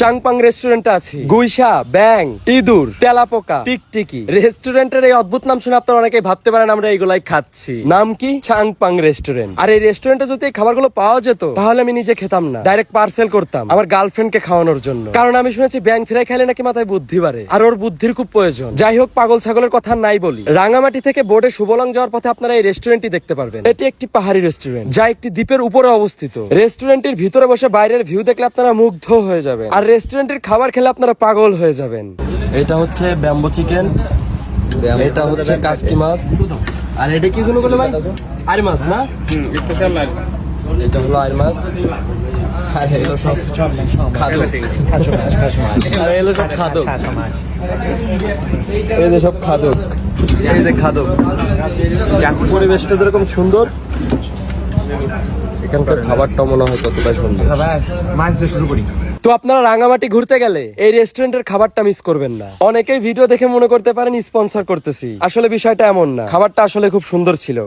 চাংপাং রেস্টুরেন্টে আছি। গুইসা ব্যাং, ইঁদুর, তেলাপোকা, টিকটিকি। রেস্টুরেন্টের এই অদ্ভুত নাম শুনে আপনারা অনেকেই ভাবতে পারেন আমরা এইগুলাই খাচ্ছি। নাম কি? চাংপাং রেস্টুরেন্ট আর এই রেস্টুরেন্টে যদি এই খাবারগুলো পাওয়া যেত, তাহলে আমি নিজে খেতাম না। ডাইরেক্ট পার্সেল করতাম আমার গার্লফ্রেন্ডকে খাওয়ানোর জন্য। কারণ আমি শুনেছি ব্যাং ফ্রাই খাইলে নাকি মাথায় বুদ্ধি বাড়ে। আর ওর বুদ্ধির খুব প্রয়োজন। যাই হোক, পাগল ছাগলের কথা নাই বলি। রাঙামাটি থেকে বোর্ডে সুবলং যাওয়ার পথে আপনারা এই রেস্টুরেন্টটি দেখতে পারবেন। এটি একটি পাহাড়ি রেস্টুরেন্ট যা একটি দ্বীপের উপরে অবস্থিত। রেস্টুরেন্টের ভিতরে বসে বাইরের ভিউ দেখলে আপনারা মুগ্ধ হয়ে যাবেন। আর রেস্টুরেন্টের খাবার খেলে আপনারা পাগল হয়ে যাবেন। এটা হচ্ছে ব্যাম্বো চিকেন এটা হচ্ছে কাসকি মাছ। আর এটা কি জন্য বলে ভাই? আর মাছ না? এটা হলো আর মাছ। আর এগুলো সব খাদক। আর এগুলো সব খাদক। এই যে সব খাদক। এই যে খাদক। পরিবেশটা যেরকম সুন্দর এখানকার খাবারটা মনে হয় ততটাই সুন্দর। মাছ দিয়ে শুরু করি। তো আপনারা রাঙামাটি ঘুরতে গেলে এই রেস্টুরেন্টের খাবারটা মিস করবেন না। অনেকেই ভিডিও দেখে মনে করতে পারেন স্পন্সর করতেছি। আসলে বিষয়টা এমন না। খাবারটা আসলে খুব সুন্দর ছিল।